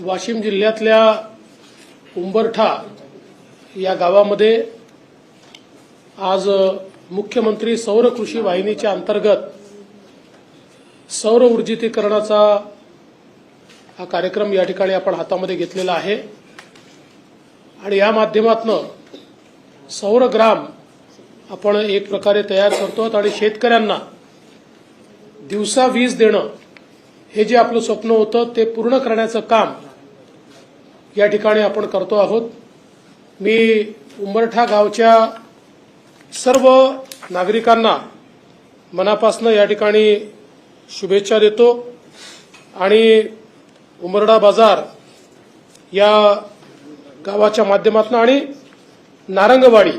वाशिम जिल्ह्यातल्या उंबरठा या गावामध्ये आज मुख्यमंत्री सौर कृषी वाहिनीच्या अंतर्गत सौर ऊर्जितीकरणाचा हा कार्यक्रम या ठिकाणी आपण हातामध्ये घेतलेला आहे. आणि या माध्यमातनं सौरग्राम आपण एक प्रकारे तयार करतो आणि शेतकऱ्यांना दिवसा वीज देणं हे जे आपलं स्वप्न होतं ते पूर्ण करण्याचं काम या ठिकाणी आपण करतो आहोत. मी उंबरठा गावच्या सर्व नागरिकांना मनापासनं या ठिकाणी शुभेच्छा देतो आणि उमरडा बाजार या गावाच्या माध्यमातून आणि नारंगवाडी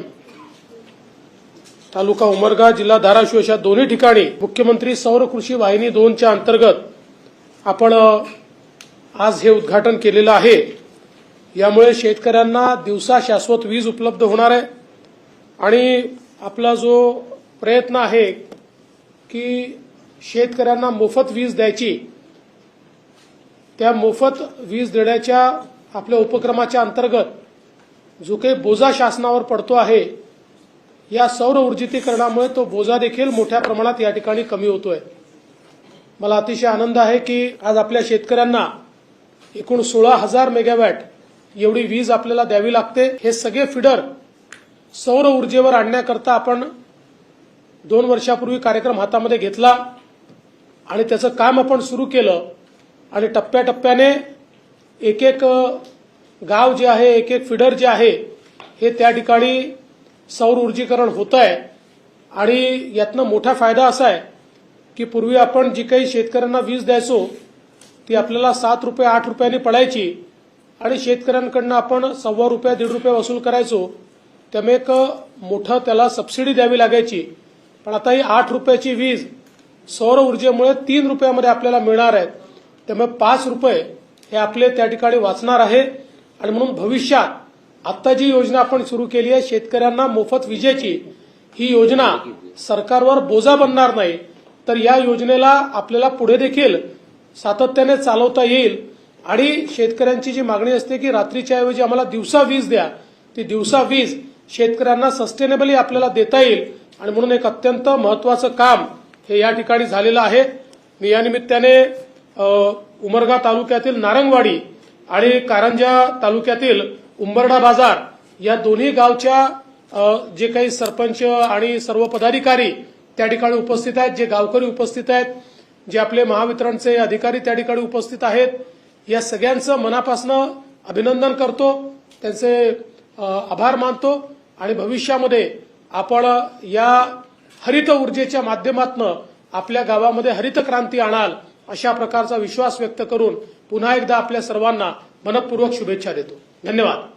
तालुका उमरगा जिल्हा धाराशिव अशा दोन्ही ठिकाणी मुख्यमंत्री सौर कृषी वाहिनी दोनच्या अंतर्गत आपण आज हे उद्घाटन केलेलं आहे. यामुळे शेतकऱ्यांना दिवसा शाश्वत वीज उपलब्ध होणार आहे. आणि आपला जो प्रयत्न आहे की शेतकऱ्यांना मोफत वीज द्यायची त्या मोफत वीज देण्याच्या आपल्या उपक्रमाच्या अंतर्गत जो काही बोजा शासनावर पडतो आहे या सौर ऊर्जितीकरणामुळे तो बोजा देखील मोठ्या प्रमाणात या ठिकाणी कमी होतोय. मला अतिशय आनंद आहे की आज आपल्या शेतकऱ्यांना एकूण सोळा हजार मेगावॅट एवढी वीज आपल्याला द्यावी लागते. हे सगळे फिडर सौर ऊर्जेवर आणण्याकरता आपण दोन वर्षापूर्वी कार्यक्रम हातामध्ये घेतला आणि त्याचं काम आपण सुरू केलं. आणि टप्प्याटप्प्याने एक एक गाव जे आहे एक एक फिडर जे आहे हे त्या ठिकाणी सौर ऊर्जीकरण होत आहे आणि यातनं मोठा फायदा असा आहे की पूर्वी आपण जी काही शेतकऱ्यांना वीज द्यायचो ती आपल्याला सात रुपये आठ रुपयांनी पडायची आणि शेतकऱ्यांकडनं आपण सव्वा रुपया दीड रुपये वसूल करायचो त्यामुळे एक मोठं त्याला सबसिडी द्यावी लागायची. पण आता ही आठ रुपयाची वीज सौर ऊर्जेमुळे तीन रुपयामध्ये आपल्याला मिळणार आहेत त्यामुळे पाच रुपये हे आपले त्या ठिकाणी वाचणार आहे. आणि म्हणून भविष्यात आता जी योजना आपण सुरू केली आहे शेतकऱ्यांना मोफत विजेची ही योजना सरकारवर बोजा बनणार नाही. तर या योजनेला आपल्याला पुढे देखील सातत्याने चालवता येईल. आणि शेतकऱ्यांची जी मागणी असते की रात्रीच्या ऐवजी आम्हाला दिवसा वीज द्या ती दिवसा वीज शेतकऱ्यांना सस्टेनेबली आपल्याला देता येईल. आणि म्हणून एक अत्यंत महत्वाचं काम हे या ठिकाणी झालेलं आहे. मी या निमित्ताने उमरगा तालुक्यातील नारंगवाडी आणि कारंजा तालुक्यातील उंबरडा बाजार या दोन्ही गावच्या जे काही सरपंच आणि सर्व पदाधिकारी त्या ठिकाणी उपस्थित आहेत जे गावकरी उपस्थित आहेत जे आपले महावितरणचे अधिकारी त्या ठिकाणी उपस्थित आहेत या सगळ्यांचं मनापासनं अभिनंदन करतो. त्यांचे आभार मानतो आणि भविष्यामध्ये आपण या हरित ऊर्जेच्या माध्यमातून आपल्या गावामध्ये हरित क्रांती आणाल अशा प्रकारचा विश्वास व्यक्त करून पुन्हा एकदा आपल्या सर्वांना मनपूर्वक शुभेच्छा देतो. धन्यवाद.